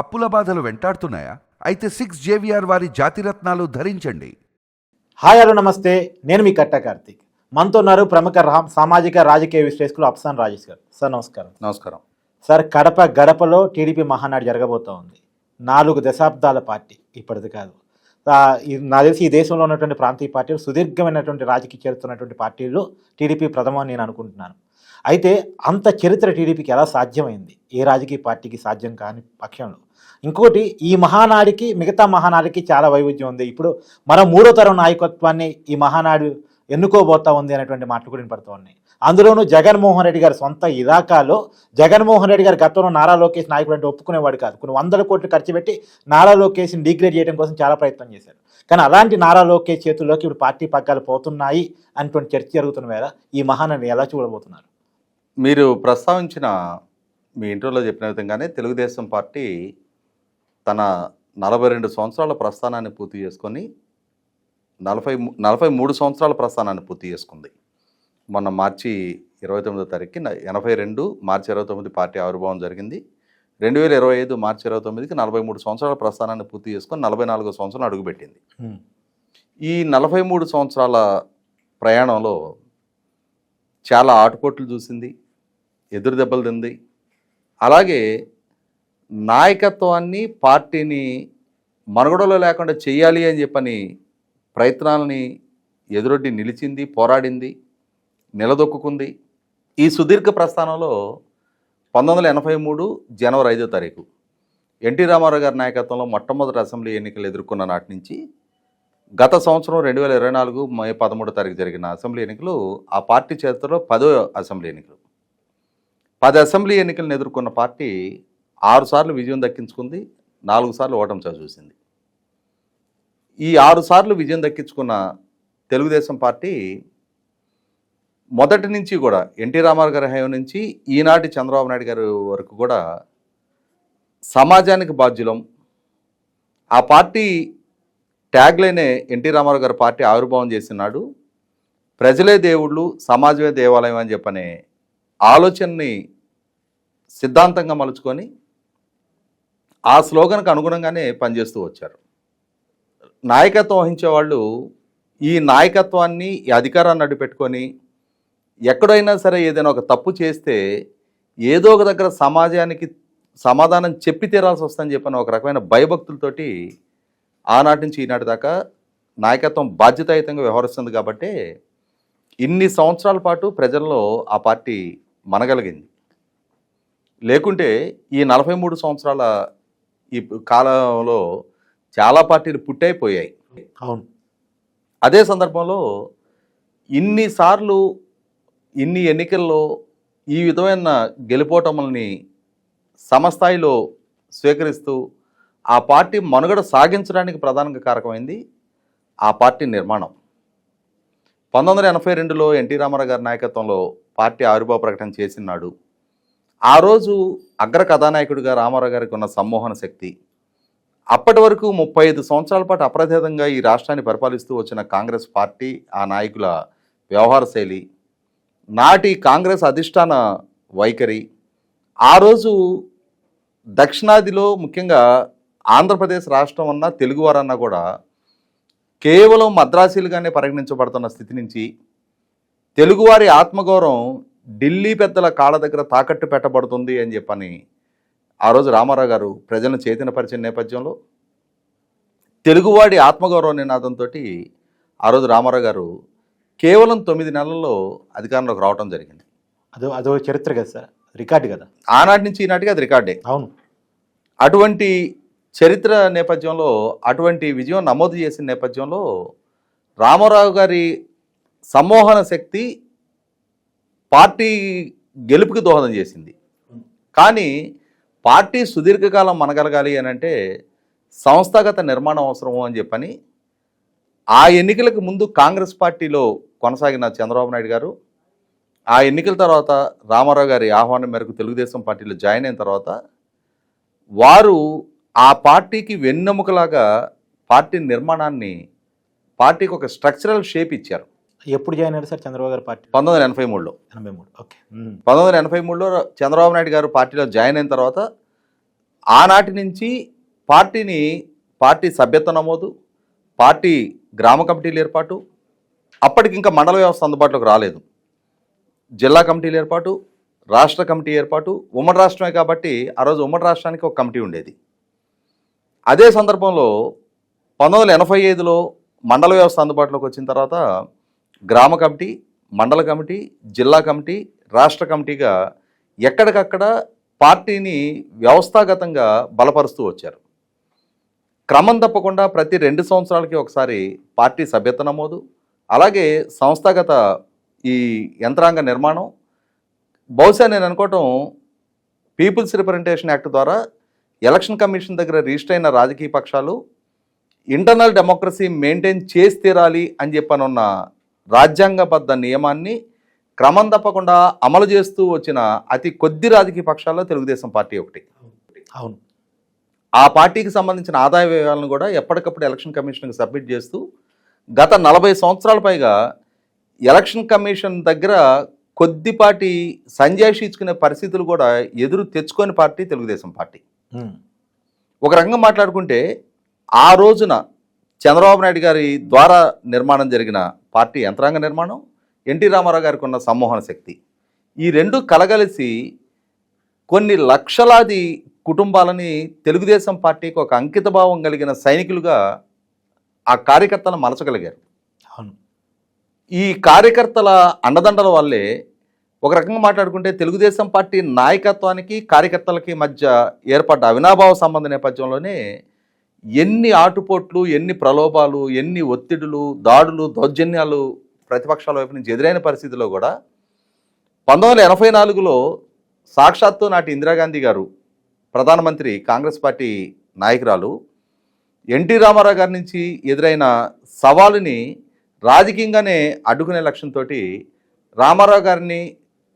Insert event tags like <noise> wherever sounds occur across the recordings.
అప్పుల బాధలు వెంటాడుతున్నాయా? అయితే సిక్స్ జేవిఆర్ వారి జాతిరత్నాలు ధరించండి. హాయ్ హలో నమస్తే. నేను మీ కట్ట కార్తీక్. మనతో ఉన్నారు ప్రముఖ సామాజిక రాజకీయ విశ్లేషకులు అప్సాన్ రాజేష్ గారు. సార్ నమస్కారం. నమస్కారం. సార్ కడప గడపలో టీడీపీ మహానాడు జరగబోతూ ఉంది నాలుగు దశాబ్దాల పార్టీ. ఇప్పటిది కాదు. నాకు తెలిసి ఈ దేశంలో ఉన్నటువంటి ప్రాంతీయ పార్టీలు సుదీర్ఘమైనటువంటి రాజకీయ చరిత్ర ఉన్నటువంటి పార్టీలు టీడీపీ ప్రథమ నేను అనుకుంటున్నాను. అయితే అంత చరిత్ర టీడీపీకి ఎలా సాధ్యమైంది? ఏ రాజకీయ పార్టీకి సాధ్యం కాని పక్షంలో. ఇంకోటి ఈ మహానాడికి మిగతా మహానాడికి చాలా వైవిధ్యం ఉంది. ఇప్పుడు మరో మూడో తరం నాయకత్వాన్ని ఈ మహానాడు ఎన్నుకోబోతా ఉంది అనేటువంటి మాటలు కూడా వినపడుతూ ఉన్నాయి. అందులోనూ జగన్మోహన్ రెడ్డి గారి సొంత ఇలాకాలో జగన్మోహన్ రెడ్డి గారు గతంలో నారా లోకేష్ నాయకుడు అంటే ఒప్పుకునేవాడు కాదు. కొన్ని వందల కోట్లు ఖర్చు పెట్టి నారా లోకేష్ని డిగ్రేడ్ చేయడం కోసం చాలా ప్రయత్నం చేశారు. కానీ అలాంటి నారా లోకేష్ చేతుల్లోకి ఇప్పుడు పార్టీ పగ్గాలు పోతున్నాయి అనేటువంటి చర్చ జరుగుతున్న వేళ ఈ మహానాడిని ఎలా చూడబోతున్నారు? మీరు ప్రస్తావించిన మీ ఇంటర్వ్యూలో చెప్పిన విధంగానే తెలుగుదేశం పార్టీ తన నలభై రెండు సంవత్సరాల ప్రస్థానాన్ని పూర్తి చేసుకొని నలభై నలభై మూడు సంవత్సరాల ప్రస్థానాన్ని పూర్తి చేసుకుంది. మొన్న మార్చి ఇరవై తొమ్మిదో తారీఖుకి ఎనభై రెండు మార్చి ఇరవై తొమ్మిది పార్టీ ఆవిర్భావం జరిగింది. రెండు వేల ఇరవై ఐదు మార్చి ఇరవై తొమ్మిదికి నలభై మూడు సంవత్సరాల ప్రస్థానాన్ని పూర్తి చేసుకొని నలభై నాలుగో సంవత్సరం అడుగుపెట్టింది. ఈ నలభై మూడు సంవత్సరాల ప్రయాణంలో చాలా ఆటుపోట్లు చూసింది. ఎదురు దెబ్బలు తింది. అలాగే నాయకత్వాన్ని పార్టీని మనుగడలో లేకుండా చేయాలి అని చెప్పని ప్రయత్నాలని ఎదురొడ్డి నిలిచింది పోరాడింది నిలదొక్కుంది ఈ సుదీర్ఘ ప్రస్థానంలో పంతొమ్మిది వందల ఎనభై మూడు జనవరి ఐదో తారీఖు ఎన్టీ రామారావు గారి నాయకత్వంలో మొట్టమొదటి అసెంబ్లీ ఎన్నికలు ఎదుర్కొన్న నాటి నుంచి గత సంవత్సరం రెండు వేల ఇరవై నాలుగు మే పదమూడో తారీఖు జరిగిన అసెంబ్లీ ఎన్నికలు ఆ పార్టీ చరిత్రలో పదో అసెంబ్లీ ఎన్నికలు. పది అసెంబ్లీ ఎన్నికలను ఎదుర్కొన్న పార్టీ ఆరు సార్లు విజయం దక్కించుకుంది నాలుగు సార్లు ఓటమి చూసింది. ఈ ఆరు సార్లు విజయం దక్కించుకున్న తెలుగుదేశం పార్టీ మొదటి నుంచి కూడా ఎన్టీ రామారావు గారి హయం నుంచి ఈనాటి చంద్రబాబు నాయుడు గారి వరకు కూడా సమాజానికి బాధ్యులం. ఆ పార్టీ ట్యాగ్లైనే ఎన్టీ రామారావు గారి పార్టీ ఆవిర్భావం చేసినాడు ప్రజలే దేవుళ్ళు సమాజమే దేవాలయం అని చెప్పనే ఆలోచనని సిద్ధాంతంగా మలుచుకొని ఆ స్లోగన్కి అనుగుణంగానే పనిచేస్తూ వచ్చారు. నాయకత్వం వహించే వాళ్ళు ఈ నాయకత్వాన్ని ఈ అధికారాన్ని అడ్డుపెట్టుకొని ఎక్కడైనా సరే ఏదైనా ఒక తప్పు చేస్తే ఏదో ఒక దగ్గర సమాజానికి సమాధానం చెప్పి తీరాల్సి వస్తుందని చెప్పిన ఒక రకమైన భయభక్తులతోటి ఆనాటి నుంచి ఈనాటి దాకా నాయకత్వం బాధ్యతాయుతంగా వ్యవహరిస్తుంది కాబట్టి ఇన్ని సంవత్సరాల పాటు ప్రజల్లో ఆ పార్టీ మనగలిగింది. లేకుంటే ఈ నలభై మూడు సంవత్సరాల ఈ కాలంలో చాలా పార్టీలు పుట్టైపోయాయి. అవును. అదే సందర్భంలో ఇన్నిసార్లు ఇన్ని ఎన్నికల్లో ఈ విధమైన గెలుపోటములని సమస్థాయిలో స్వీకరిస్తూ ఆ పార్టీ మనుగడ సాగించడానికి ప్రధానంగా కారకమైంది ఆ పార్టీ నిర్మాణం. పంతొమ్మిది వందల ఎనభై రెండులో ఎన్టీ రామారావు గారి నాయకత్వంలో పార్టీ ఆవిర్భావ ప్రకటన చేసినాడు ఆ రోజు అగ్ర కథానాయకుడిగా రామారావు గారికి ఉన్న సమ్మోహన శక్తి అప్పటి వరకు ముప్పై ఐదు సంవత్సరాల పాటు అప్రతిహతంగా ఈ రాష్ట్రాన్ని పరిపాలిస్తూ వచ్చిన కాంగ్రెస్ పార్టీ ఆ నాయకుల వ్యవహార శైలి నాటి కాంగ్రెస్ అధిష్టాన వైఖరి ఆ రోజు దక్షిణాదిలో ముఖ్యంగా ఆంధ్రప్రదేశ్ రాష్ట్రం అన్నా తెలుగువారన్నా కూడా కేవలం మద్రాసీలుగానే పరిగణించబడుతున్న స్థితి నుంచి తెలుగువారి ఆత్మగౌరవం ఢిల్లీ పెద్దల కాళ్ళ దగ్గర తాకట్టు పెట్టబడుతుంది అని చెప్పని ఆ రోజు రామారావు గారు ప్రజలను చైతన్యపరిచిన నేపథ్యంలో తెలుగువాడి ఆత్మగౌరవ నినాదంతో ఆ రోజు రామారావు గారు కేవలం తొమ్మిది నెలల్లో అధికారంలోకి రావడం జరిగింది. అదో అదో చరిత్ర కదా సార్. రికార్డు కదా. ఆనాటి నుంచి ఈనాటికి అది రికార్డే. అవును. అటువంటి చరిత్ర నేపథ్యంలో అటువంటి విజయం నమోదు చేసిన నేపథ్యంలో రామారావు గారి సమ్మోహన శక్తి పార్టీ గెలుపుకి దోహదం చేసింది. కానీ పార్టీ సుదీర్ఘకాలం మనగలగాలి అని అంటే సంస్థాగత నిర్మాణం అవసరము అని చెప్పని ఆ ఎన్నికలకు ముందు కాంగ్రెస్ పార్టీలో కొనసాగిన చంద్రబాబు నాయుడు గారు ఆ ఎన్నికల తర్వాత రామారావు గారి ఆహ్వానం మేరకు తెలుగుదేశం పార్టీలో జాయిన్ అయిన తర్వాత వారు ఆ పార్టీకి వెన్నెముకలాగా పార్టీ నిర్మాణాన్ని పార్టీకి ఒక స్ట్రక్చరల్ షేప్ ఇచ్చారు. ఎప్పుడు జాయిన్ అయ్యారు సార్ చంద్రబాబు గారి పార్టీ పంతొమ్మిది వందల ఎనభై మూడులో. ఎనభై మూడు. ఓకే. పంతొమ్మిది వందల ఎనభై మూడులో చంద్రబాబు నాయుడు గారు పార్టీలో జాయిన్ అయిన తర్వాత ఆనాటి నుంచి పార్టీని పార్టీ సభ్యత్వ నమోదు పార్టీ గ్రామ కమిటీల ఏర్పాటు అప్పటికి ఇంకా మండల వ్యవస్థ అందుబాటులోకి రాలేదు. జిల్లా కమిటీల ఏర్పాటు రాష్ట్ర కమిటీ ఏర్పాటు ఉమ్మడి రాష్ట్రమే కాబట్టి ఆ రోజు ఉమ్మడి రాష్ట్రానికి ఒక కమిటీ ఉండేది. అదే సందర్భంలో పంతొమ్మిది వందల ఎనభై ఐదులో మండల వ్యవస్థ అందుబాటులోకి వచ్చిన తర్వాత గ్రామ కమిటీ మండల కమిటీ జిల్లా కమిటీ రాష్ట్ర కమిటీగా ఎక్కడికక్కడ పార్టీని వ్యవస్థాగతంగా బలపరుస్తూ వచ్చారు. క్రమం తప్పకుండా ప్రతి రెండు సంవత్సరాలకి ఒకసారి పార్టీ సభ్యత నమోదు అలాగే సంస్థాగత ఈ యంత్రాంగ నిర్మాణం. బహుశా నేను అనుకోవటం పీపుల్స్ రిప్రజెంటేషన్ యాక్ట్ ద్వారా ఎలక్షన్ కమిషన్ దగ్గర రిజిస్టర్ అయిన రాజకీయ పక్షాలు ఇంటర్నల్ డెమోక్రసీ మెయింటైన్ చేసి తీరాలి అని చెప్పనున్న రాజ్యాంగబద్ధ నియమాన్ని క్రమం తప్పకుండా అమలు చేస్తూ వచ్చిన అతి కొద్ది రాజకీయ పక్షాల్లో తెలుగుదేశం పార్టీ ఒకటి. అవును. ఆ పార్టీకి సంబంధించిన ఆదాయ వ్యయాలను కూడా ఎప్పటికప్పుడు ఎలక్షన్ కమిషన్కి సబ్మిట్ చేస్తూ గత నలభై సంవత్సరాల పైగా ఎలక్షన్ కమిషన్ దగ్గర కొద్దిపాటి సంజాయిషి ఇచ్చుకునే పరిస్థితులు కూడా ఎదురు తెచ్చుకొని పార్టీ తెలుగుదేశం పార్టీ. ఒక రకంగా మాట్లాడుకుంటే ఆ రోజున చంద్రబాబు నాయుడు గారి ద్వారా నిర్మాణం జరిగిన పార్టీ యంత్రాంగ నిర్మాణం ఎన్టీ రామారావు గారికి ఉన్న సమ్మోహన శక్తి. ఈ రెండు కలగలిసి కొన్ని లక్షలాది కుటుంబాలని తెలుగుదేశం పార్టీకి ఒక అంకితభావం కలిగిన సైనికులుగా ఆ కార్యకర్తలను మలచగలిగారు. అవును. ఈ కార్యకర్తల అండదండల వల్లే ఒక రకంగా మాట్లాడుకుంటే తెలుగుదేశం పార్టీ నాయకత్వానికి కార్యకర్తలకి మధ్య ఏర్పడ్డ అవినాభావ సంబంధ నేపథ్యంలోనే ఎన్ని ఆటుపోట్లు ఎన్ని ప్రలోభాలు ఎన్ని ఒత్తిడులు దాడులు దౌర్జన్యాలు ప్రతిపక్షాల వైపు నుంచి ఎదురైన పరిస్థితిలో కూడా పంతొమ్మిది వందల ఎనభై నాలుగులో సాక్షాత్తు నాటి ఇందిరాగాంధీ గారు ప్రధానమంత్రి కాంగ్రెస్ పార్టీ నాయకురాలు ఎన్టీ రామారావు గారి నుంచి ఎదురైన సవాలుని రాజకీయంగానే అడ్డుకునే లక్ష్యంతో రామారావు గారిని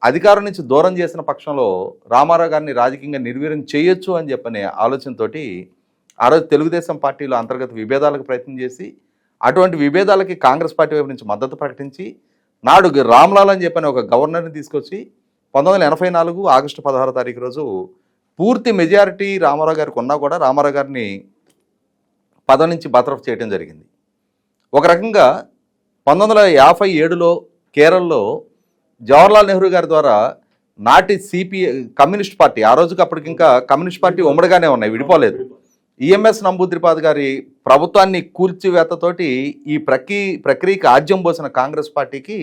అధికారం నుంచి దూరం చేసిన పక్షంలో రామారావు గారిని రాజకీయంగా నిర్వీర్యం చేయొచ్చు అని చెప్పనే ఆలోచనతోటి ఆ రోజు తెలుగుదేశం పార్టీలో అంతర్గత విభేదాలకు ప్రయత్నం చేసి అటువంటి విభేదాలకి కాంగ్రెస్ పార్టీ వైపు నుంచి మద్దతు ప్రకటించి నాడు రామ్లాల్ అని చెప్పని ఒక గవర్నర్ని తీసుకొచ్చి పంతొమ్మిది ఎనభై నాలుగు ఆగస్టు పదహారో తారీఖు రోజు పూర్తి మెజారిటీ రామారావు గారికి ఉన్నా కూడా రామారావు గారిని పదవి నుంచి బతరఫ్ చేయడం జరిగింది. ఒక రకంగా పంతొమ్మిది వందల యాభై ఏడులో కేరళలో జవహర్లాల్ నెహ్రూ గారి ద్వారా నాటి సిపిఐ కమ్యూనిస్ట్ పార్టీ ఆ రోజుకి అప్పటికి ఇంకా కమ్యూనిస్ట్ పార్టీ ఉమ్మడిగానే ఉన్నాయి విడిపోలేదు. ఈఎంఎస్ నంబూద్రిపాద్ గారి ప్రభుత్వాన్ని కూల్చివేతతోటి ఈ ప్రక్రి ప్రక్రియకి ఆజ్యం పోసిన కాంగ్రెస్ పార్టీకి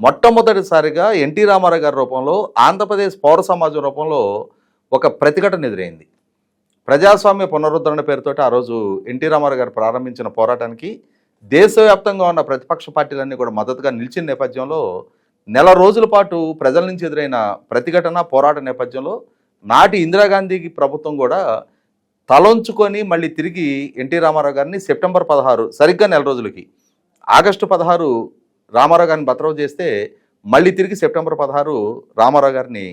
మొట్టమొదటిసారిగా ఎన్టీ రామారావు గారి రూపంలో ఆంధ్రప్రదేశ్ పౌర సమాజం రూపంలో ఒక ప్రతిఘటన ఎదురైంది. ప్రజాస్వామ్య పునరుద్ధరణ పేరుతోటి ఆ రోజు ఎన్టీ రామారావు గారు ప్రారంభించిన పోరాటానికి దేశవ్యాప్తంగా ఉన్న ప్రతిపక్ష పార్టీలన్నీ కూడా మద్దతుగా నిలిచిన నేపథ్యంలో నెల రోజుల పాటు ప్రజల నుంచి ఎదురైన ప్రతిఘటన పోరాట నేపథ్యంలో నాటి ఇందిరాగాంధీకి ప్రభుత్వం కూడా తలొంచుకొని మళ్ళీ తిరిగి ఎన్టీ రామారావు గారిని సెప్టెంబర్ పదహారు సరిగ్గా నెల రోజులకి. ఆగస్టు పదహారు రామారావు గారిని బతరవు చేస్తే మళ్ళీ తిరిగి సెప్టెంబర్ పదహారు రామారావు గారిని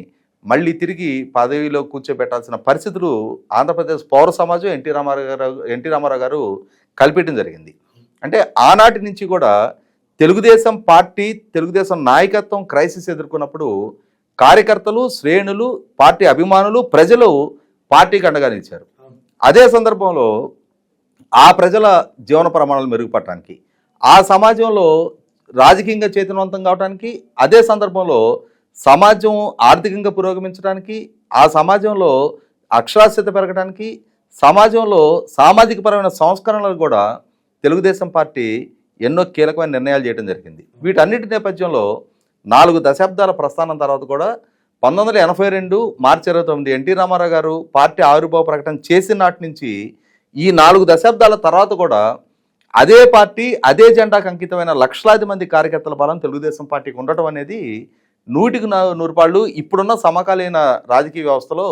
మళ్ళీ తిరిగి పదవిలో కూర్చోబెట్టాల్సిన పరిస్థితులు ఆంధ్రప్రదేశ్ పౌర సమాజం ఎన్టీ రామారావు గారు ఎన్టీ రామారావు గారు కల్పించడం జరిగింది. అంటే ఆనాటి నుంచి కూడా తెలుగుదేశం పార్టీ తెలుగుదేశం నాయకత్వం క్రైసిస్ ఎదుర్కొన్నప్పుడు కార్యకర్తలు శ్రేణులు పార్టీ అభిమానులు ప్రజలు పార్టీకి అండగా నిలిచారు. అదే సందర్భంలో ఆ ప్రజల జీవన ప్రమాణాలు మెరుగుపడటానికి ఆ సమాజంలో రాజకీయంగా చైతన్యవంతం కావడానికి అదే సందర్భంలో సమాజం ఆర్థికంగా పురోగమించడానికి ఆ సమాజంలో అక్షరాస్యత పెరగడానికి సమాజంలో సామాజిక పరమైన సంస్కరణలు కూడా తెలుగుదేశం పార్టీ ఎన్నో కీలకమైన నిర్ణయాలు చేయడం జరిగింది. వీటన్నిటి నేపథ్యంలో నాలుగు దశాబ్దాల ప్రస్థానం తర్వాత కూడా పంతొమ్మిది వందల ఎనభై రెండు మార్చి ఇరవై తొమ్మిది ఎన్టీ రామారావు గారు పార్టీ ఆవిర్భావ ప్రకటన చేసిన నాటి నుంచి ఈ నాలుగు దశాబ్దాల తర్వాత కూడా అదే పార్టీ అదే జెండాకు అంకితమైన లక్షలాది మంది కార్యకర్తల బలం తెలుగుదేశం పార్టీకి ఉండటం అనేది నూటికి నూరుపాళ్ళు. ఇప్పుడున్న సమకాలీన రాజకీయ వ్యవస్థలో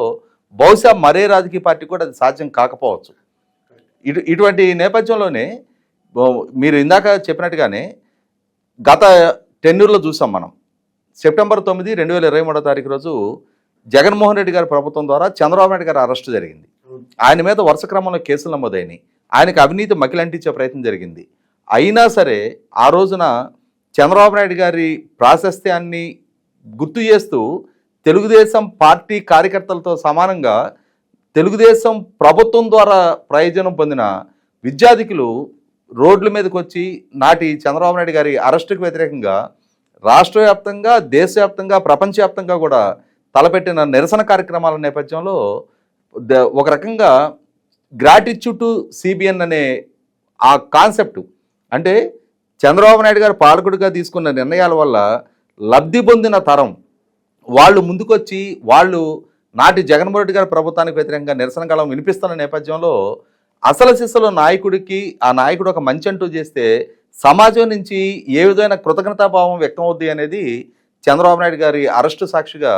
బహుశా మరే రాజకీయ పార్టీ కూడా అది సాధ్యం కాకపోవచ్చు. ఇటు ఇటువంటి నేపథ్యంలోనే మీరు ఇందాక చెప్పినట్టుగానే గత టెన్యూర్లో చూసాం మనం. సెప్టెంబర్ తొమ్మిది రెండు వేల ఇరవై మూడో తారీఖు రోజు జగన్మోహన్ రెడ్డి గారి ప్రభుత్వం ద్వారా చంద్రబాబు నాయుడు గారి అరెస్టు జరిగింది. ఆయన మీద వరుస క్రమంలో కేసులు నమోదైనాయి. ఆయనకు అవినీతి మకిలంటించే ప్రయత్నం జరిగింది. అయినా సరే ఆ రోజున చంద్రబాబు నాయుడు గారి ప్రాశస్త్యాన్ని గుర్తు చేస్తూ తెలుగుదేశం పార్టీ కార్యకర్తలతో సమానంగా తెలుగుదేశం ప్రభుత్వం ద్వారా ప్రయోజనం పొందిన విద్యార్థికులు రోడ్ల మీదకి వచ్చి నాటి చంద్రబాబు నాయుడు గారి అరెస్టుకు వ్యతిరేకంగా రాష్ట్ర వ్యాప్తంగా దేశవ్యాప్తంగా ప్రపంచవ్యాప్తంగా కూడా తలపెట్టిన నిరసన కార్యక్రమాల నేపథ్యంలో ద- ఒక రకంగా గ్రాటిట్యూడ్ టు సిబిఎన్ అనే ఆ కాన్సెప్ట్ అంటే చంద్రబాబు నాయుడు గారు పాలకుడిగా తీసుకున్న నిర్ణయాల వల్ల లబ్ధి పొందిన తరం వాళ్ళు ముందుకొచ్చి వాళ్ళు నాటి జగన్మోహన్ రెడ్డి గారి ప్రభుత్వానికి వ్యతిరేకంగా నిరసన కాలం వినిపిస్తున్న నేపథ్యంలో అసలు సిసలు నాయకుడికి ఆ నాయకుడు ఒక మంచి అంటూ చేస్తే సమాజం నుంచి ఏ విధమైన కృతజ్ఞతాభావం వ్యక్తం అవుద్ది అనేది చంద్రబాబు నాయుడు గారి అరెస్టు సాక్షిగా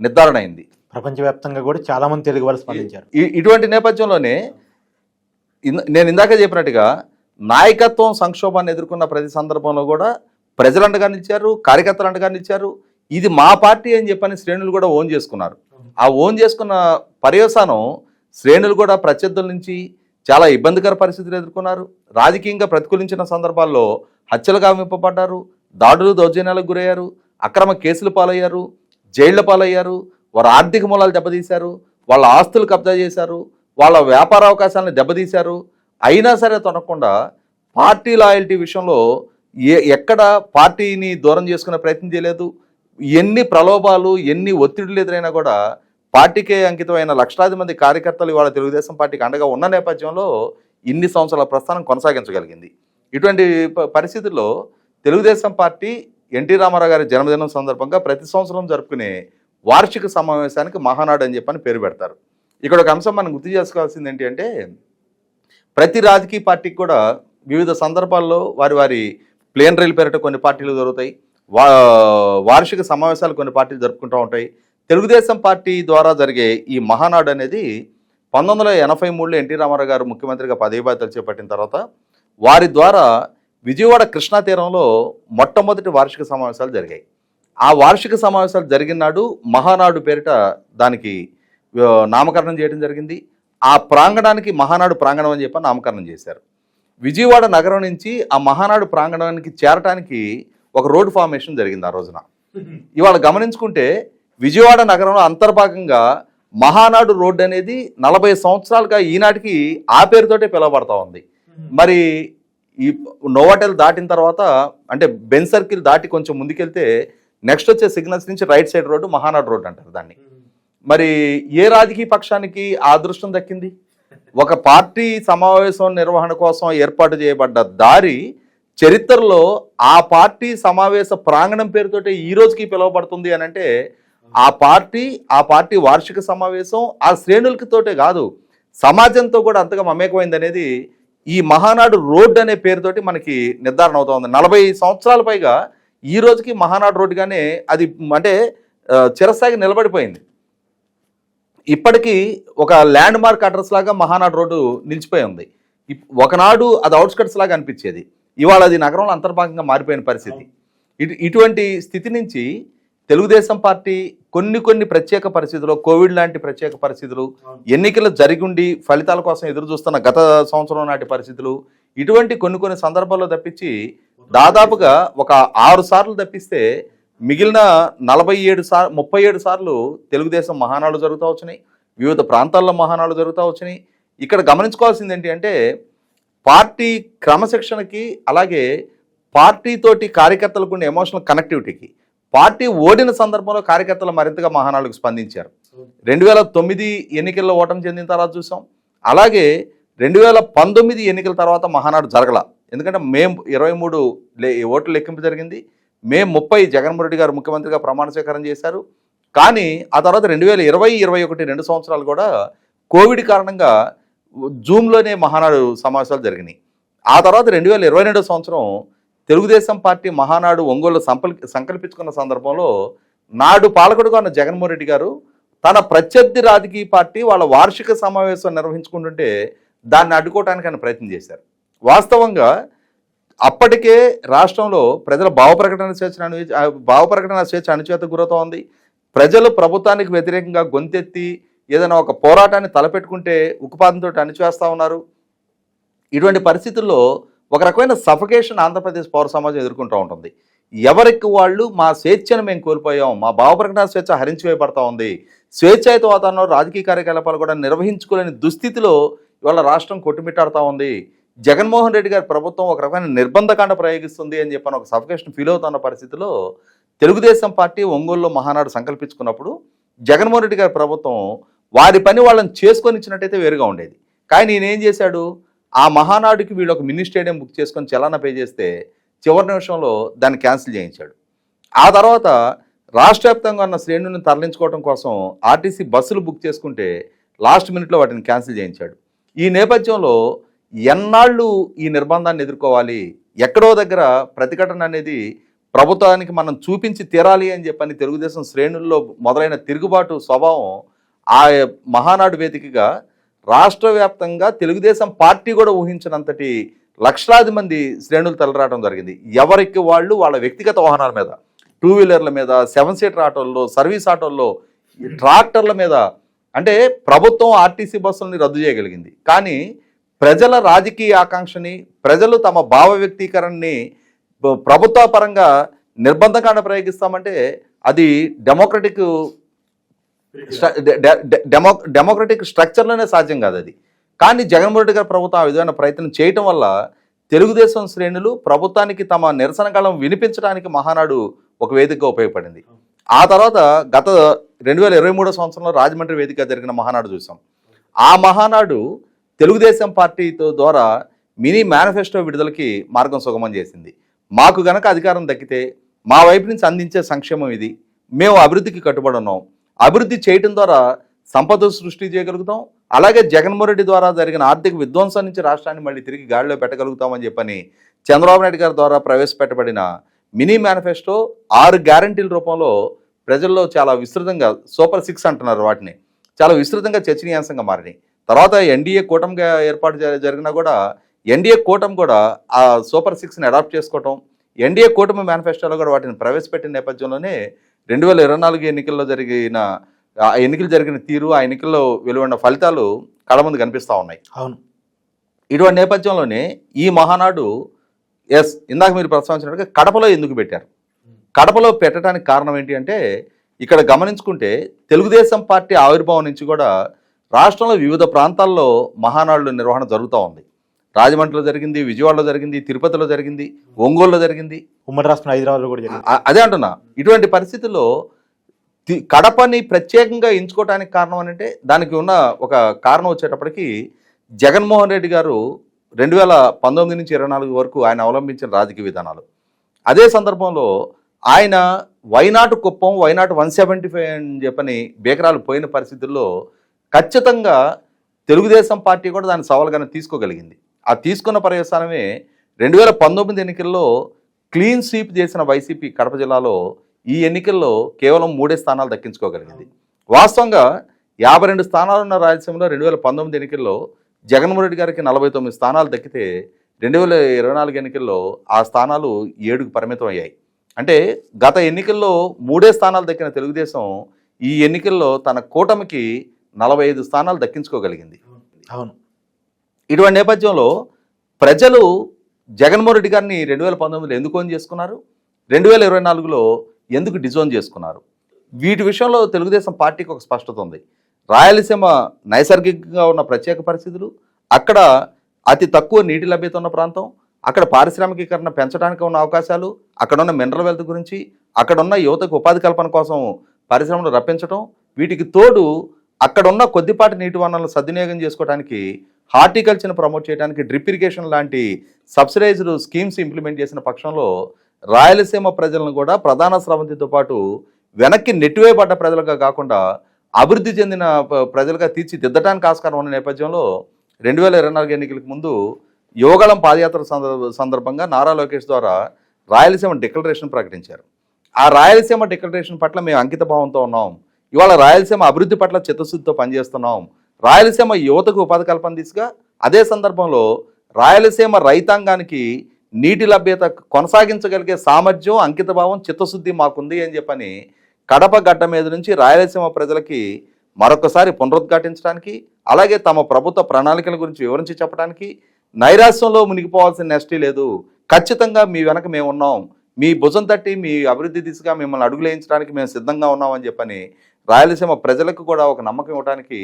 నిర్ధారణ అయింది ప్రపంచవ్యాప్తంగా కూడా చాలా మంది తెలుగు వాళ్ళు స్పందించారు. ఇటువంటి నేపథ్యంలోనే నేను ఇందాక చెప్పినట్టుగా నాయకత్వం సంక్షోభాన్ని ఎదుర్కొన్న ప్రతి సందర్భంలో కూడా ప్రజలు అండగా నిలిచారు కార్యకర్తలు అండగా నిలిచారు. ఇది మా పార్టీ అని చెప్పని శ్రేణులు కూడా ఓన్ చేసుకున్నారు. ఆ ఓన్ చేసుకున్న పర్యవసానం శ్రేణులు కూడా ప్రత్యర్థుల నుంచి చాలా ఇబ్బందికర పరిస్థితులు ఎదుర్కొన్నారు. రాజకీయంగా ప్రతికూలించిన సందర్భాల్లో హత్యలు గావింపబడ్డారు. దాడులు దౌర్జన్యాలకు గురయ్యారు. అక్రమ కేసులు పాలయ్యారు. జైళ్ళ పాలయ్యారు. వారు ఆర్థిక మూలాలు దెబ్బతీశారు. వాళ్ళ ఆస్తులు కబ్జా చేశారు. వాళ్ళ వ్యాపార అవకాశాలను దెబ్బతీశారు. అయినా సరే తొనకుండా పార్టీ లాయల్టీ విషయంలో ఏ ఎక్కడ పార్టీని దూరం చేసుకునే ప్రయత్నం చేయలేదు. ఎన్ని ప్రలోభాలు ఎన్ని ఒత్తిడులు ఎదురైనా కూడా పార్టీకే అంకితమైన లక్షలాది మంది కార్యకర్తలు ఇవాళ తెలుగుదేశం పార్టీకి అండగా ఉన్న నేపథ్యంలో ఇన్ని సంవత్సరాల ప్రస్థానం కొనసాగించగలిగింది. ఇటువంటి పరిస్థితుల్లో తెలుగుదేశం పార్టీ ఎన్టీ రామారావు గారి జన్మదినం సందర్భంగా ప్రతి సంవత్సరం జరుపుకునే వార్షిక సమావేశానికి మహానాడు అని చెప్పని పేరు పెడతారు. ఇక్కడ ఒక అంశం మనం గుర్తు చేసుకోవాల్సింది ఏంటి అంటే ప్రతి రాజకీయ పార్టీకి కూడా వివిధ సందర్భాల్లో వారి వారి ప్లేన్ రైలు పేరిట కొన్ని పార్టీలు జరుగుతాయి. వా వార్షిక సమావేశాలు కొన్ని పార్టీలు జరుపుకుంటూ ఉంటాయి. తెలుగుదేశం పార్టీ ద్వారా జరిగే ఈ మహానాడు అనేది పంతొమ్మిది వందల ఎనభై మూడులో ఎన్టీ రామారావు గారు ముఖ్యమంత్రిగా పదవి బాధ్యతలు చేపట్టిన తర్వాత వారి ద్వారా విజయవాడ కృష్ణా తీరంలో మొట్టమొదటి వార్షిక సమావేశాలు జరిగాయి. ఆ వార్షిక సమావేశాలు జరిగిన నాడు మహానాడు పేరిట దానికి నామకరణం చేయడం జరిగింది. ఆ ప్రాంగణానికి మహానాడు ప్రాంగణం అని చెప్పి నామకరణం చేశారు. విజయవాడ నగరం నుంచి ఆ మహానాడు ప్రాంగణానికి చేరటానికి ఒక రోడ్డు ఫార్మేషన్ జరిగింది ఆ రోజున. <laughs> ఇవాళ గమనించుకుంటే విజయవాడ నగరంలో అంతర్భాగంగా మహానాడు రోడ్డు అనేది నలభై సంవత్సరాలుగా ఈనాటికి ఆ పేరుతోటే పిలువబడతా ఉంది. మరి ఈ నోవాటెల్ దాటిన తర్వాత అంటే బెన్ సర్కిల్ దాటి కొంచెం ముందుకెళ్తే నెక్స్ట్ వచ్చే సిగ్నల్స్ నుంచి right side road Mahanadu road అంటారు దాన్ని. మరి ఏ రాజకీయ పక్షానికి ఆ అదృష్టం దక్కింది? ఒక పార్టీ సమావేశం నిర్వహణ కోసం ఏర్పాటు చేయబడ్డ దారి చరిత్రలో ఆ పార్టీ సమావేశ ప్రాంగణం పేరుతోటే ఈ రోజుకి పిలువబడుతుంది అని అంటే ఆ పార్టీ ఆ పార్టీ వార్షిక సమావేశం ఆ శ్రేణులకితోటే కాదు సమాజంతో కూడా అంతగా మమేకమైంది అనేది ఈ మహానాడు రోడ్ అనే పేరుతోటి మనకి నిర్ధారణ అవుతోంది నలభై సంవత్సరాల పైగా ఈ రోజుకి మహానాడు రోడ్డుగానే అది అంటే చిరస్థాయికి నిలబడిపోయింది. ఇప్పటికీ ఒక ల్యాండ్ మార్క్ అడ్రస్ లాగా మహానాడు రోడ్డు నిలిచిపోయి ఉంది. ఒకనాడు అది అవుట్స్కట్స్ లాగా అనిపించేది. ఇవాళ అది నగరంలో అంతర్భాగంగా మారిపోయిన పరిస్థితి. ఇటు ఇటువంటి స్థితి నుంచి తెలుగుదేశం పార్టీ కొన్ని కొన్ని ప్రత్యేక పరిస్థితులు కోవిడ్ లాంటి ప్రత్యేక పరిస్థితులు ఎన్నికలు జరిగుండి ఫలితాల కోసం ఎదురు చూస్తున్న గత సంవత్సరం నాటి పరిస్థితులు ఇటువంటి కొన్ని కొన్ని సందర్భాల్లో తప్పించి దాదాపుగా ఒక ఆరు సార్లు తప్పిస్తే మిగిలిన నలభై ఏడు సార్ ముప్పై ఏడు సార్లు తెలుగుదేశం మహానాడు జరుగుతూ వచ్చినాయి. వివిధ ప్రాంతాల్లో మహానాడు జరుగుతూ వచ్చినాయి. ఇక్కడ గమనించుకోవాల్సింది ఏంటి అంటే పార్టీ క్రమశిక్షణకి అలాగే పార్టీతోటి కార్యకర్తలకు ఉండే ఎమోషనల్ కనెక్టివిటీకి. పార్టీ ఓడిన సందర్భంలో కార్యకర్తలు మరింతగా మహానాడుకు స్పందించారు. రెండు వేల తొమ్మిది ఎన్నికల్లో ఓటమి చెందిన తర్వాత చూసాం. అలాగే రెండు వేల పంతొమ్మిది ఎన్నికల తర్వాత మహానాడు జరగల. ఎందుకంటే మే ఇరవై మూడు లే ఓట్ల లెక్కింపు జరిగింది. మే ముప్పై జగన్మోహన్ రెడ్డి గారు ముఖ్యమంత్రిగా ప్రమాణ స్వీకారం చేశారు. కానీ ఆ తర్వాత రెండు వేల ఇరవై ఇరవై ఒకటి రెండు సంవత్సరాలు కూడా కోవిడ్ కారణంగా జూమ్లోనే మహానాడు సమావేశాలు జరిగినాయి. ఆ తర్వాత రెండు వేల ఇరవై రెండో సంవత్సరం తెలుగుదేశం పార్టీ మహానాడు ఒంగోలు సంపల్ సంకల్పించుకున్న సందర్భంలో నాడు పాలకుడుగా ఉన్న జగన్మోహన్ రెడ్డి గారు తన ప్రత్యర్థి రాజకీయ పార్టీ వాళ్ళ వార్షిక సమావేశం నిర్వహించుకుంటుంటే దాన్ని అడ్డుకోవడానికి ఆయన ప్రయత్నం చేశారు. వాస్తవంగా అప్పటికే రాష్ట్రంలో ప్రజల భావప్రకటన స్వేచ్ఛ అణు భావప్రకటన స్వేచ్ఛ అణుచేత గురవుతా ఉంది. ప్రజలు ప్రభుత్వానికి వ్యతిరేకంగా గొంతెత్తి ఏదైనా ఒక పోరాటాన్ని తలపెట్టుకుంటే ఉక్కుపాదంతో అణిచివేస్తూ ఉన్నారు. ఇటువంటి పరిస్థితుల్లో ఒక రకమైన సఫకేషన్ ఆంధ్రప్రదేశ్ పౌర సమాజం ఎదుర్కొంటూ ఉంటుంది. ఎవరికి వాళ్ళు మా స్వేచ్ఛను మేము కోల్పోయాం మా భావ ప్రకటన స్వేచ్ఛ హరించివేయబడతా ఉంది స్వేచ్ఛాయుత వాతావరణంలో రాజకీయ కార్యకలాపాలు కూడా నిర్వహించుకోలేని దుస్థితిలో ఇవాళ రాష్ట్రం కొట్టుమిట్టాడుతూ ఉంది. జగన్మోహన్ రెడ్డి గారి ప్రభుత్వం ఒక రకమైన నిర్బంధకాండ ప్రయోగిస్తుంది అని చెప్పని ఒక సఫకేషన్ ఫీల్ అవుతున్న పరిస్థితిలో తెలుగుదేశం పార్టీ ఒంగోలులో మహానాడు సంకల్పించుకున్నప్పుడు జగన్మోహన్ రెడ్డి గారి ప్రభుత్వం వారి పని వాళ్ళని చేసుకొని ఇచ్చినట్టయితే వేరుగా ఉండేది. కానీ ఈయన ఏం చేశాడు? ఆ మహానాడుకి వీళ్ళు ఒక మినీ స్టేడియం బుక్ చేసుకొని చలానా పే చేస్తే చివరి నిమిషంలో దాన్ని క్యాన్సిల్ చేయించాడు. ఆ తర్వాత రాష్ట్ర వ్యాప్తంగా ఉన్న శ్రేణులను తరలించుకోవడం కోసం ఆర్టీసీ బస్సులు బుక్ చేసుకుంటే లాస్ట్ మినిట్లో వాటిని క్యాన్సిల్ చేయించాడు. ఈ నేపథ్యంలో ఎన్నాళ్ళు ఈ నిర్బంధాన్ని ఎదుర్కోవాలి? ఎక్కడో దగ్గర ప్రతిఘటన అనేది ప్రభుత్వానికి మనం చూపించి తీరాలి అని చెప్పని తెలుగుదేశం శ్రేణుల్లో మొదలైన తిరుగుబాటు స్వభావం ఆ మహానాడు వేదికగా రాష్ట్ర వ్యాప్తంగా తెలుగుదేశం పార్టీ కూడా ఊహించినంతటి లక్షలాది మంది శ్రేణులు తలరాటం జరిగింది. ఎవరికి వాళ్ళు వాళ్ళ వ్యక్తిగత వాహనాల మీద టూ వీలర్ల మీద సెవెన్ సీటర్ ఆటోల్లో సర్వీస్ ఆటోల్లో ట్రాక్టర్ల మీద అంటే ప్రభుత్వం ఆర్టీసీ బస్సులని రద్దు చేయగలిగింది. కానీ ప్రజల రాజకీయ ఆకాంక్షని ప్రజలు తమ భావ వ్యక్తీకరణని ప్రభుత్వ పరంగా నిర్బంధకాండ ప్రయోగిస్తామంటే అది డెమోక్రటిక్ డెమో డెమోక్రటిక్ స్ట్రక్చర్లోనే సాధ్యం కాదు అది. కానీ జగన్మోహన్ రెడ్డి గారి ప్రభుత్వం ఆ విధమైన ప్రయత్నం చేయటం వల్ల తెలుగుదేశం శ్రేణులు ప్రభుత్వానికి తమ నిరసన కాలం వినిపించడానికి మహానాడు ఒక వేదికగా ఉపయోగపడింది. ఆ తర్వాత గత రెండు వేల ఇరవై మూడో సంవత్సరంలో రాజమండ్రి వేదిక జరిగిన మహానాడు చూసాం. ఆ మహానాడు తెలుగుదేశం పార్టీతో ద్వారా మినీ మేనిఫెస్టో విడుదలకి మార్గం సుగమం చేసింది. మాకు గనక అధికారం దక్కితే మా వైపు నుంచి అందించే సంక్షేమం ఇది. మేము అభివృద్ధికి కట్టుబడి ఉన్నాం. అభివృద్ధి చేయటం ద్వారా సంపద సృష్టి చేయగలుగుతాం. అలాగే జగన్మోహన్ రెడ్డి ద్వారా జరిగిన ఆర్థిక విధ్వంసం నుంచి రాష్ట్రాన్ని మళ్ళీ తిరిగి గాడిలో పెట్టగలుగుతామని చెప్పని చంద్రబాబు నాయుడు గారి ద్వారా ప్రవేశపెట్టబడిన మినీ మేనిఫెస్టో ఆరు గ్యారంటీల రూపంలో ప్రజల్లో చాలా విస్తృతంగా సూపర్ సిక్స్ అంటున్నారు వాటిని. చాలా విస్తృతంగా చర్చనీయాంశంగా మారినాయి. తర్వాత ఎన్డీఏ కూటమిగా ఏర్పాటు జరిగినా కూడా ఎన్డీఏ కూటమి కూడా ఆ సూపర్ సిక్స్ని అడాప్ట్ చేసుకోవటం ఎన్డీఏ కూటమి మేనిఫెస్టోలో కూడా వాటిని ప్రవేశపెట్టిన నేపథ్యంలోనే రెండు వేల ఇరవై నాలుగు ఎన్నికల్లో జరిగిన ఆ ఎన్నికలు జరిగిన తీరు ఆ ఎన్నికల్లో వెలువడిన ఫలితాలు కళ్ళ ముందు కనిపిస్తూ ఉన్నాయి. అవును. ఇటువంటి నేపథ్యంలోనే ఈ మహానాడు ఎస్ ఇందాక మీరు ప్రస్తావించినట్టుగా కడపలో ఎందుకు పెట్టారు? కడపలో పెట్టడానికి కారణం ఏంటి అంటే ఇక్కడ గమనించుకుంటే తెలుగుదేశం పార్టీ ఆవిర్భావం నుంచి కూడా రాష్ట్రంలో వివిధ ప్రాంతాల్లో మహానాడుల నిర్వహణ జరుగుతూ ఉంది. రాజమండ్రిలో జరిగింది విజయవాడలో జరిగింది తిరుపతిలో జరిగింది ఒంగోలులో జరిగింది. ఉమ్మడి రాష్ట్రం హైదరాబాద్లో కూడా అదే అంటున్నా. ఇటువంటి పరిస్థితుల్లో కడపని ప్రత్యేకంగా ఎంచుకోవడానికి కారణం అని అంటే దానికి ఉన్న ఒక కారణం వచ్చేటప్పటికి జగన్మోహన్ రెడ్డి గారు రెండు వేల పంతొమ్మిది నుంచి ఇరవై నాలుగు వరకు ఆయన అవలంబించిన రాజకీయ విధానాలు. అదే సందర్భంలో ఆయన why not Kuppam why not one seventy five అని చెప్పని బేకరాలు పోయిన పరిస్థితుల్లో ఖచ్చితంగా తెలుగుదేశం పార్టీ కూడా దాన్ని సవాల్గానే తీసుకోగలిగింది. ఆ తీసుకున్న పర్యవసానమే రెండు వేల పంతొమ్మిది ఎన్నికల్లో క్లీన్ స్వీప్ చేసిన వైసీపీ కడప జిల్లాలో ఈ ఎన్నికల్లో కేవలం మూడే స్థానాలు దక్కించుకోగలిగింది. వాస్తవంగా యాభై రెండు స్థానాలు ఉన్న రాయలసీమలో రెండు వేల పంతొమ్మిది ఎన్నికల్లో జగన్మోహన్ రెడ్డి గారికి నలభై తొమ్మిది స్థానాలు దక్కితే రెండు వేల ఇరవై నాలుగు ఎన్నికల్లో ఆ స్థానాలు ఏడుకు పరిమితం అయ్యాయి. అంటే గత ఎన్నికల్లో మూడే స్థానాలు దక్కిన తెలుగుదేశం ఈ ఎన్నికల్లో తన కూటమికి నలభై ఐదు స్థానాలు దక్కించుకోగలిగింది. అవును. ఇటువంటి నేపథ్యంలో ప్రజలు జగన్మోహన్ రెడ్డి గారిని రెండు వేల పంతొమ్మిదిలో ఎందుకు ఓన్ చేసుకున్నారు? రెండు వేల ఇరవై నాలుగులో ఎందుకు డిజోన్ చేసుకున్నారు? వీటి విషయంలో తెలుగుదేశం పార్టీకి ఒక స్పష్టత ఉంది. రాయలసీమ నైసర్గికంగా ఉన్న ప్రత్యేక పరిస్థితులు అక్కడ అతి తక్కువ నీటి లభ్యత ఉన్న ప్రాంతం అక్కడ పారిశ్రామికీకరణ పెంచడానికి ఉన్న అవకాశాలు అక్కడ ఉన్న మినరల్ వెల్త్ గురించి అక్కడ ఉన్న యువతకు ఉపాధి కల్పన కోసం పరిశ్రమలు రప్పించడం వీటికి తోడు అక్కడ ఉన్న కొద్దిపాటి నీటి వనరులను సద్వినియోగం చేసుకోవడానికి హార్టికల్చర్ని ప్రమోట్ చేయడానికి డ్రిప్ ఇరిగేషన్ లాంటి సబ్సిడైజ్డ్ స్కీమ్స్ ఇంప్లిమెంట్ చేసిన పక్షంలో రాయలసీమ ప్రజలను కూడా ప్రధాన స్రవంతితో పాటు వెనక్కి నెట్టివేయబడ్డ ప్రజలుగా కాకుండా అభివృద్ధి చెందిన ప్రజలుగా తీర్చిదిద్దడానికి ఆస్కారం ఉన్న నేపథ్యంలో రెండు వేల ఇరవై నాలుగు ఎన్నికలకు ముందు యోగళం పాదయాత్ర సందర్భ సందర్భంగా నారా లోకేష్ ద్వారా రాయలసీమ డిక్లరేషన్ ప్రకటించారు. ఆ రాయలసీమ డిక్లరేషన్ పట్ల మేము అంకిత భావంతో ఉన్నాం. ఇవాళ రాయలసీమ అభివృద్ధి పట్ల చిత్తశుద్ధితో పనిచేస్తున్నాం. రాయలసీమ యువతకు ఉపాధి కల్పన దిశగా అదే సందర్భంలో రాయలసీమ రైతాంగానికి నీటి లభ్యత కొనసాగించగలిగే సామర్థ్యం అంకితభావం చిత్తశుద్ధి మాకుంది అని చెప్పని కడప గడ్డ మీద నుంచి రాయలసీమ ప్రజలకి మరొకసారి పునరుద్ఘాటించడానికి అలాగే తమ ప్రభుత్వ ప్రణాళికల గురించి వివరించి చెప్పడానికి నైరాశ్యంలో మునిగిపోవాల్సిన నెస్టీ లేదు. ఖచ్చితంగా మీ వెనక మేము ఉన్నాం. మీ భుజం తట్టి మీ అభివృద్ధి దిశగా మిమ్మల్ని అడుగులేయించడానికి మేము సిద్ధంగా ఉన్నామని చెప్పని రాయలసీమ ప్రజలకు కూడా ఒక నమ్మకం ఇవ్వడానికి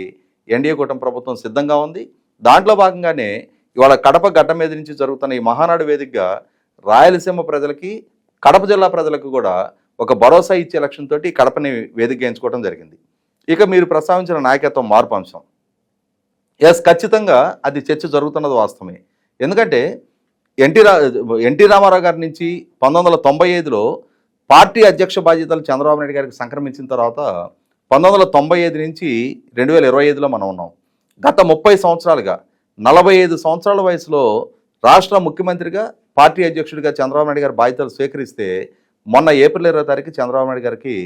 ఎన్డీఏ కూటమి ప్రభుత్వం సిద్ధంగా ఉంది. దాంట్లో భాగంగానే ఇవాళ కడప గడ్డ మీద నుంచి జరుగుతున్న ఈ మహానాడు వేదికగా రాయలసీమ ప్రజలకి కడప జిల్లా ప్రజలకు కూడా ఒక భరోసా ఇచ్చే లక్ష్యం తోటి కడపని వేదిక ఎంచుకోవడం జరిగింది. ఇక మీరు ప్రస్తావించిన నాయకత్వం మార్పు అంశం. ఎస్ ఖచ్చితంగా అది చర్చ జరుగుతున్నది వాస్తవమే. ఎందుకంటే ఎన్టీ రా ఎన్టీ రామారావు గారి నుంచి పంతొమ్మిది వందల తొంభై ఐదులో పార్టీ అధ్యక్ష బాధ్యతలు చంద్రబాబు నాయుడు గారికి సంక్రమించిన తర్వాత పంతొమ్మిది వందల తొంభై ఐదు నుంచి రెండు వేల ఇరవై ఐదులో మనం ఉన్నాం. గత ముప్పై సంవత్సరాలుగా నలభై ఐదు సంవత్సరాల వయసులో రాష్ట్ర ముఖ్యమంత్రిగా పార్టీ అధ్యక్షుడిగా చంద్రబాబు నాయుడు గారి బాధ్యతలు స్వీకరిస్తే మొన్న ఏప్రిల్ ఇరవై తారీఖు చంద్రబాబు నాయుడు గారికి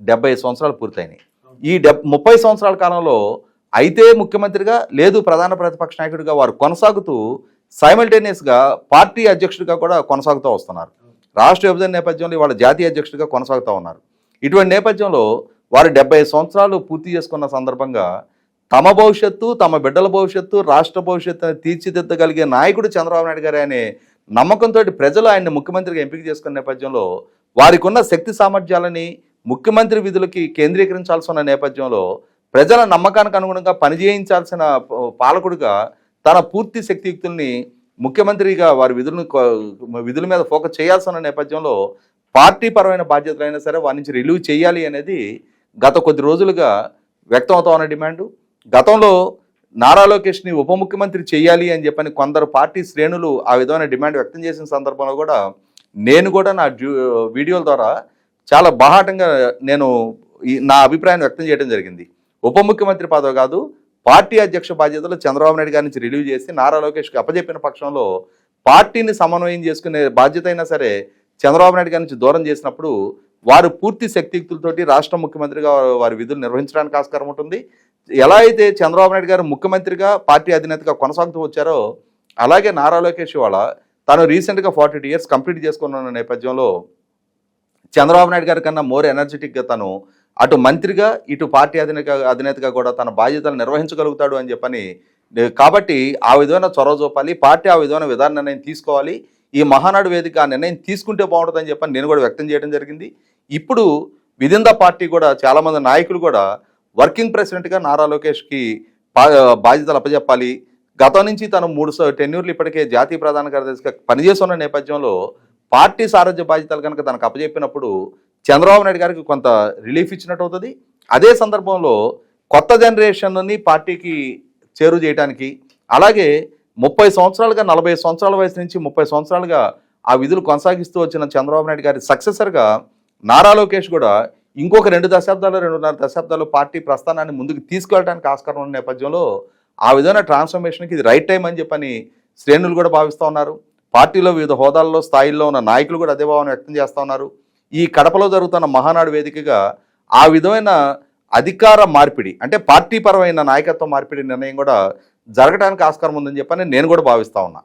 డెబ్బై సంవత్సరాలు పూర్తయినాయి. ఈ డెబ్ ముప్పై సంవత్సరాల కాలంలో అయితే ముఖ్యమంత్రిగా లేదు ప్రధాన ప్రతిపక్ష నాయకుడిగా వారు కొనసాగుతూ సైమల్టేనియస్గా పార్టీ అధ్యక్షుడిగా కూడా కొనసాగుతూ వస్తున్నారు. రాష్ట్ర విభజన నేపథ్యంలో ఇవాళ జాతీయ అధ్యక్షుడిగా కొనసాగుతూ ఉన్నారు. ఇటువంటి నేపథ్యంలో వారు డెబ్బై సంవత్సరాలు పూర్తి చేసుకున్న సందర్భంగా తమ భవిష్యత్తు తమ బిడ్డల భవిష్యత్తు రాష్ట్ర భవిష్యత్తుని తీర్చిదిద్దగలిగే నాయకుడు చంద్రబాబు నాయుడు గారే అనే నమ్మకంతో ప్రజలు ఆయన్ని ముఖ్యమంత్రిగా ఎంపిక చేసుకున్న నేపథ్యంలో వారికి ఉన్న శక్తి సామర్థ్యాలని ముఖ్యమంత్రి విధులకి కేంద్రీకరించాల్సిన నేపథ్యంలో ప్రజల నమ్మకానికి అనుగుణంగా పనిచేయించాల్సిన పాలకుడిగా తన పూర్తి శక్తియుక్తుల్ని ముఖ్యమంత్రిగా వారి విధులను విధుల మీద ఫోకస్ చేయాల్సిన నేపథ్యంలో పార్టీ పరమైన బాధ్యతలైనా సరే వారి నుంచి రిలీవ్ చేయాలి అనేది గత కొద్ది రోజులుగా వ్యక్తం అవుతా ఉన్న డిమాండు గతంలో నారా లోకేష్ని ఉప ముఖ్యమంత్రి చేయాలి అని చెప్పని కొందరు పార్టీ శ్రేణులు ఆ విధమైన డిమాండ్ వ్యక్తం చేసిన సందర్భంలో కూడా నేను కూడా నా డ్యూ- వీడియోల ద్వారా చాలా బాహాటంగా నేను ఈ నా అభిప్రాయాన్ని వ్యక్తం చేయడం జరిగింది. ఉప ముఖ్యమంత్రి పదవి కాదు పార్టీ అధ్యక్ష బాధ్యతలు చంద్రబాబు నాయుడు గారి నుంచి రిలీవ్ చేసి నారా లోకేష్కి అప్పజెప్పిన పక్షంలో పార్టీని సమన్వయం చేసుకునే బాధ్యత అయినా సరే చంద్రబాబు నాయుడు గారి నుంచి దూరం చేసినప్పుడు వారు పూర్తి శక్తియుక్తులతోటి రాష్ట్ర ముఖ్యమంత్రిగా వారి విధులు నిర్వహించడానికి ఆస్కారం ఉంటుంది. ఎలా అయితే చంద్రబాబు నాయుడు గారు ముఖ్యమంత్రిగా పార్టీ అధినేతగా కొనసాగుతూ వచ్చారో అలాగే నారా లోకేష్ వాళ్ళ తాను రీసెంట్గా ఫార్టీ ఇయర్స్ కంప్లీట్ చేసుకున్న నేపథ్యంలో చంద్రబాబు నాయుడు గారి కన్నా మోర్ ఎనర్జెటిక్గా తను అటు మంత్రిగా ఇటు పార్టీ అధినేత అధినేతగా కూడా తన బాధ్యతలు నిర్వహించగలుగుతాడు అని చెప్పని కాబట్టి ఆ విధమైన చొరవ చూపాలి పార్టీ ఆ విధమైన విధాన నిర్ణయం తీసుకోవాలి. ఈ మహానాడు వేదిక ఆ నిర్ణయం తీసుకుంటే బాగుంటుందని చెప్పని నేను కూడా వ్యక్తం చేయడం జరిగింది. ఇప్పుడు విదిన్ ద పార్టీ కూడా చాలామంది నాయకులు కూడా వర్కింగ్ ప్రెసిడెంట్గా నారా లోకేష్కి బా- బాధ్యతలు అప్పచెప్పాలి గతం నుంచి తను మూడు టెన్యూర్లు ఇప్పటికే జాతీయ ప్రధాన కార్యదర్శిగా పనిచేస్తున్న నేపథ్యంలో పార్టీ సారథ్య బాధ్యతలు కనుక తనకు అప్పచెప్పినప్పుడు చంద్రబాబు నాయుడు గారికి కొంత రిలీఫ్ ఇచ్చినట్టు అవుతుంది. అదే సందర్భంలో కొత్త జనరేషన్ని పార్టీకి చేరు చేయడానికి అలాగే ముప్పై సంవత్సరాలుగా నలభై సంవత్సరాల వయసు నుంచి ముప్పై సంవత్సరాలుగా ఆ విధులు కొనసాగిస్తూ వచ్చిన చంద్రబాబు నాయుడు గారి సక్సెసర్గా నారా లోకేష్ కూడా ఇంకొక రెండు దశాబ్దాలు రెండున్నర దశాబ్దాలు పార్టీ ప్రస్థానాన్ని ముందుకు తీసుకెళ్ళడానికి ఆస్కారం ఉన్న నేపథ్యంలో ఆ విధమైన ట్రాన్స్ఫర్మేషన్కి ఇది రైట్ టైం అని చెప్పని శ్రేణులు కూడా భావిస్తూ ఉన్నారు. పార్టీలో వివిధ హోదాల్లో స్థాయిల్లో ఉన్న నాయకులు కూడా అదే భావన వ్యక్తం చేస్తూ ఉన్నారు. ఈ కడపలో జరుగుతున్న మహానాడు వేదికగా ఆ విధమైన అధికార మార్పిడి అంటే పార్టీ పరమైన నాయకత్వ మార్పిడి నిర్ణయం కూడా జరగడానికి ఆస్కారం ఉందని చెప్పని నేను కూడా భావిస్తా ఉన్నా.